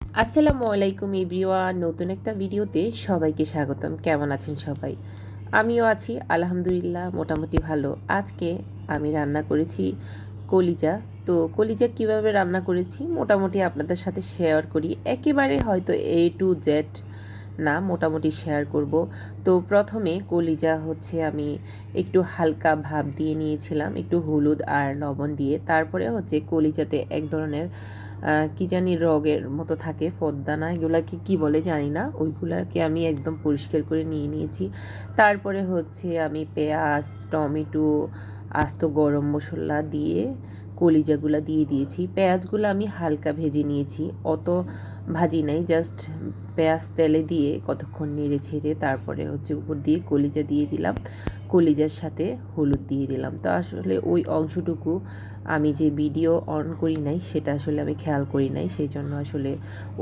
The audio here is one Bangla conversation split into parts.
আসসালামু আলাইকুম ইব্রিওয়া নতুন একটা ভিডিওতে সবাইকে স্বাগতম। কেমন আছেন সবাই? আমিও আছি, আলহামদুলিল্লাহ, মোটামুটি ভালো। আজকে আমি রান্না করেছি কলিজা। তো কলিজা কীভাবে রান্না করেছি, মোটামুটি আপনাদের সাথে শেয়ার করি। একেবারে হয়তো এ টু জেড না, মোটামুটি শেয়ার করব। তো প্রথমে কলিজা হচ্ছে আমি একটু হালকা ভাব দিয়ে নিয়েছিলাম, একটু হলুদ আর লবণ দিয়ে। তারপরে হচ্ছে কলিজাতে এক ধরনের কি জানি রগের মতো থাকে পদ্মানা এগুলাকে কি বলে জানি না। ওইগুলাকে আমি একদম পরিষ্কার করে নিয়ে নিয়েছি। তারপরে হচ্ছে আমি পেঁয়াজ, টমেটো আস্ত গরম মশলা দিয়ে, কলিজাগুলো দিয়ে দিয়েছি। পেঁয়াজগুলো আমি হালকা ভেজে নিয়েছি। অত ভাজি নাই জাস্ট পেঁয়াজ তেলে দিয়ে কতক্ষণ নেড়ে ছেড়ে তারপরে হচ্ছে উপর দিয়ে কলিজা দিয়ে দিলাম। কলিজার সাথে হলুদ দিয়ে দিলাম। তো আসলে ওই অংশটুকু আমি যে ভিডিও অন করি নাই, সেটা আসলে আমি খেয়াল করি নাই। সেই জন্য আসলে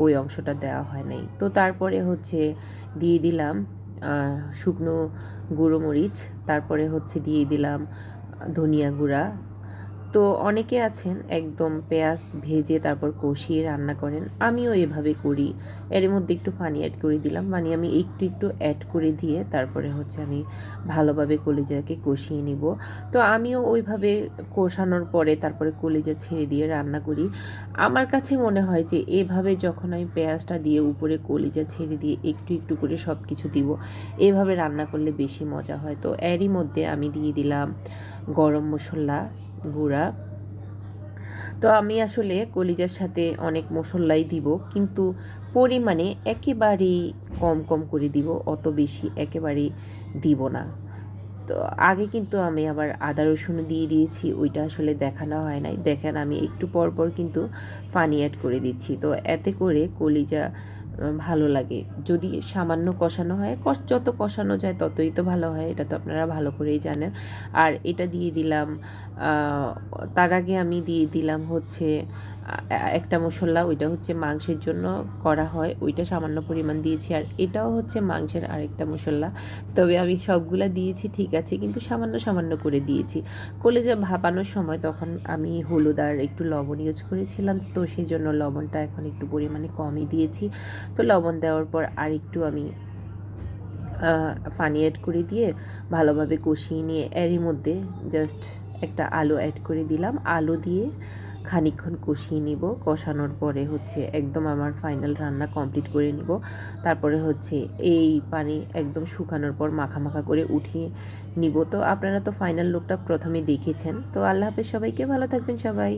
ওই অংশটা দেওয়া হয় নাই। তো তারপরে হচ্ছে দিয়ে দিলাম শুকনো গুঁড়ো মরিচ। তারপরে হচ্ছে দিয়ে দিলাম ধনিয়া গুঁড়া তো অনেকে আছেন একদম পেঁয়াজ ভেজে তারপর কষিয়ে রান্না করেন। আমিও এভাবে করি। এর মধ্যে একটু পানি অ্যাড করে দিলাম। মানে আমি একটু একটু অ্যাড করে দিয়ে তারপরে হচ্ছে আমি ভালোভাবে কলিজাকে কষিয়ে নিব। তো আমিও ওইভাবে কষানোর পরে তারপরে কলিজা ছেড়ে দিয়ে রান্না করি। আমার কাছে মনে হয় যে এভাবে যখন আমি পেঁয়াজটা দিয়ে উপরে কলিজা ছেড়ে দিয়ে একটু একটু করে সব কিছু দিব, এভাবে রান্না করলে বেশি মজা হয়। তো এরই মধ্যে আমি দিয়ে দিলাম গরম মশলা গুঁড়া। তো আমি আসলে কলিজার সাথে অনেক মশলাই দিব, কিন্তু পরিমাণে একেবারেই কম কম করে দিব, অত বেশি একেবারেই দিব না। তো আগে কিন্তু আমি আবার আদা রসুন দিয়ে দিয়েছি, ওইটা আসলে দেখানো হয় নাই। দেখেন আমি একটু পর পর কিন্তু পানি অ্যাড করে দিচ্ছি। তো এতে করে কলিজা ভালো লাগে। যদি সামান্য কষানো হয় যত কষানো যায় ততই তো ভালো হয়, এটা তো আপনারা ভালো করেই জানেন। আর এটা দিয়ে দিলাম তার আগে আমি দিয়ে দিলাম হচ্ছে একটা মশলা, ওইটা হচ্ছে মাংসের জন্য করা হয়। ওইটা সামান্য পরিমাণ দিয়েছি আর এটাও হচ্ছে মাংসের আরেকটা মশলা। তবে আমি সবগুলা দিয়েছি, ঠিক আছে, কিন্তু সামান্য সামান্য করে দিয়েছি। কলেজা ভাপানোর সময় তখন আমি হলুদ আর একটু লবণ ইউজ করেছিলাম, তো সেই জন্য লবণটা এখন একটু পরিমাণে কমই দিয়েছি। তো লবণ দেওয়ার পর আর একটু আমি পানি অ্যাড করে দিয়ে ভালোভাবে কষিয়ে নিয়ে এরই মধ্যে জাস্ট একটা আলু অ্যাড করে দিলাম। আলু দিয়ে খানিকক্ষণ কষিয়ে নিব। কষানোর পরে হচ্ছে একদম আমার ফাইনাল রান্না কমপ্লিট করে নিব। তারপরে হচ্ছে এই পানি একদম শুকানোর পর মাখা মাখা করে উঠিয়ে নিব। তো আপনারা তো ফাইনাল লুকটা প্রথমে দেখেছেন। তো আল্লাহ হাফেজ সবাইকে ভালো থাকবেন সবাই।